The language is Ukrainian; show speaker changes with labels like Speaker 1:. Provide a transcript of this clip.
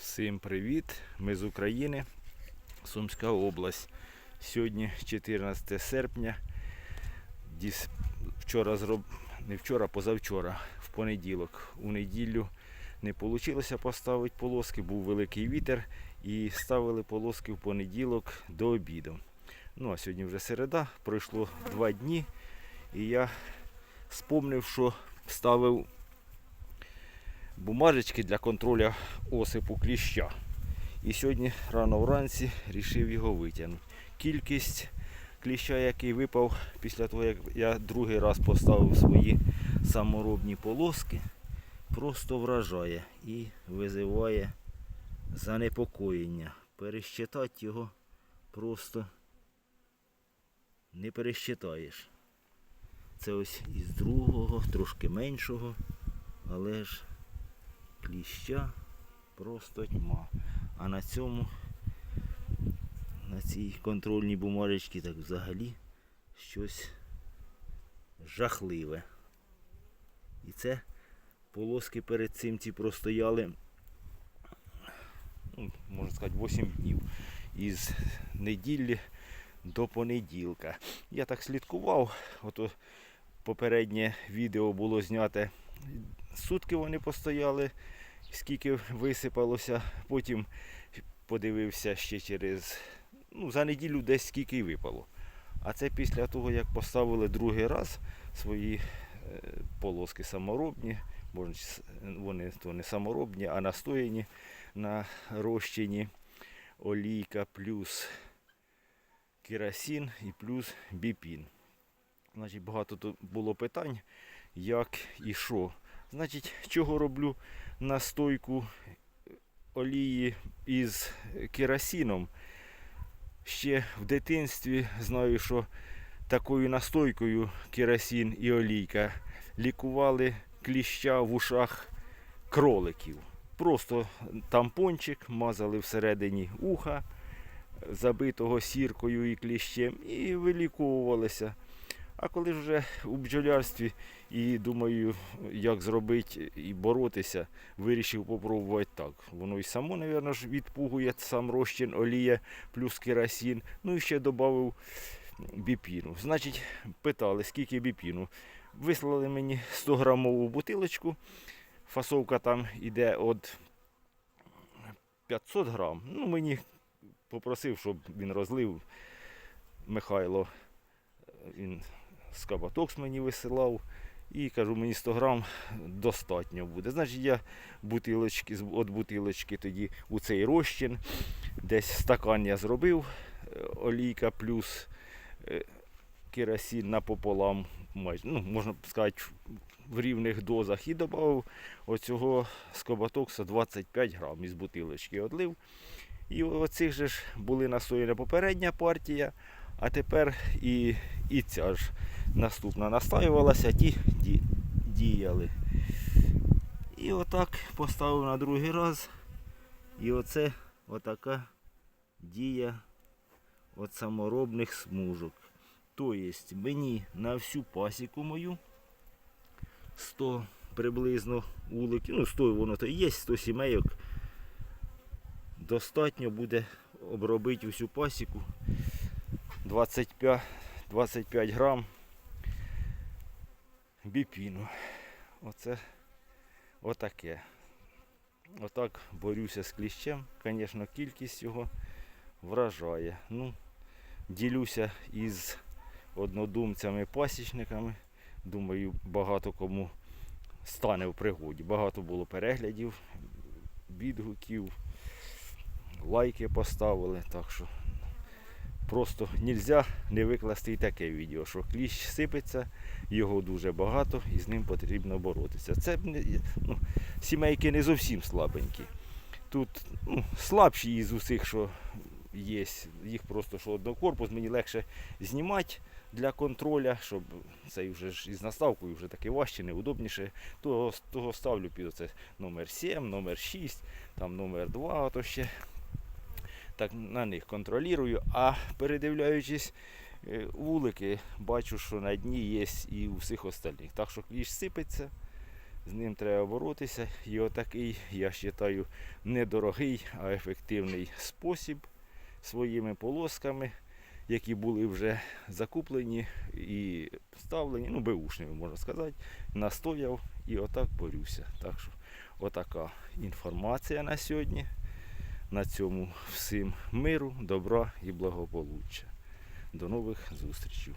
Speaker 1: Всім привіт! Ми з України, Сумська область. Сьогодні 14 серпня. Вчора зроб... не вчора, позавчора, в понеділок. У неділю не вийшло поставити полоски, був великий вітер і ставили полоски в понеділок до обіду. Ну а сьогодні вже середа, пройшло два дні, і я спомнив, що ставив бумажечки для контролю осипу кліща. І сьогодні рано вранці вирішив його витягнути. Кількість кліща, який випав після того, як я другий раз поставив свої саморобні полоски, просто вражає і визиває занепокоєння. Перещитати його просто не перещитаєш. Це ось із другого, трошки меншого, але ж кліща просто тьма. А на цьому, на цій контрольній бумажечці так взагалі щось жахливе. І це полоски перед цим ці простояли, ну, можна сказати, 8 днів. Із неділі до понеділка. Я так слідкував, ото попереднє відео було зняте. Сутки вони постояли, скільки висипалося. Потім подивився ще через ну, за неділю десь скільки й випало. А це після того, як поставили другий раз свої е, полоски саморобні, вони то не саморобні, а настояні на розчині олійка плюс керосин і плюс біпін. Значить, багато тут було питань, як і що. Значить, чого роблю настойку олії із керосином. Ще в дитинстві знаю, що такою настойкою керосин і олійка лікували кліща в ушах кроликів. Просто тампончик мазали всередині уха, забитого сіркою і кліщем, і виліковувалися. А коли вже у бджолярстві і думаю, як зробити і боротися, вирішив попробувати так. Воно і само, мабуть, ж відпугує сам розчин олія плюс керосин. Ну і ще додав біпіну. Значить, питали, скільки біпіну. Вислали мені 100 грамову бутилочку. Фасовка там іде від 500 грам. Ну, мені попросив, щоб він розлив Михайло. Він з мені висилав. І кажу, мені 100 грам достатньо буде. Значить, я бутилочки, от бутилочки тоді у цей розчин. Десь стакан я зробив, е, олійка плюс е, керосин напополам, майже, ну, можна сказати, в рівних дозах. І додав оцього з Кабатокса 25 грам із бутилочки одлив. І оцих же ж були настояна попередня партія, а тепер і, і ця ж наступна настаювалася, ті діяли. І отак поставив на другий раз. І оце отака дія от саморобних смужок. Тобто мені на всю пасіку мою 100 приблизно вуликів, ну 100 воно то є, 100 сімейок. Достатньо буде обробити всю пасіку 25, 25 грам біпіну. Оце отаке. Отак борюся з кліщем. Звісно, кількість його вражає. Ну, ділюся із однодумцями-пасічниками. Думаю, багато кому стане в пригоді. Багато було переглядів, відгуків, лайки поставили. Так що просто нельзя не викласти і таке відео, що кліщ сипеться, його дуже багато і з ним потрібно боротися. Це ну, сімейки не зовсім слабенькі. Тут ну, слабші із усіх, що є. Їх просто що однокорпус, мені легше знімати для контроля, щоб цей вже ж із наставкою вже таке важче, неудобніше. Того, того ставлю під оце номер 7, номер 6, там номер 2, ото ще так на них контролюю, а передивляючись е, вулики, бачу, що на дні є і у всіх остальних. Так що кліщ сипеться, З ним треба боротися. І отакий, я вважаю, недорогий, а ефективний спосіб своїми полосками, які були вже закуплені і вставлені, ну, беушними, можна сказати, настояв і отак борюся. Так що отака інформація на сьогодні. На цьому всім миру, добра і благополуччя. До нових зустрічей.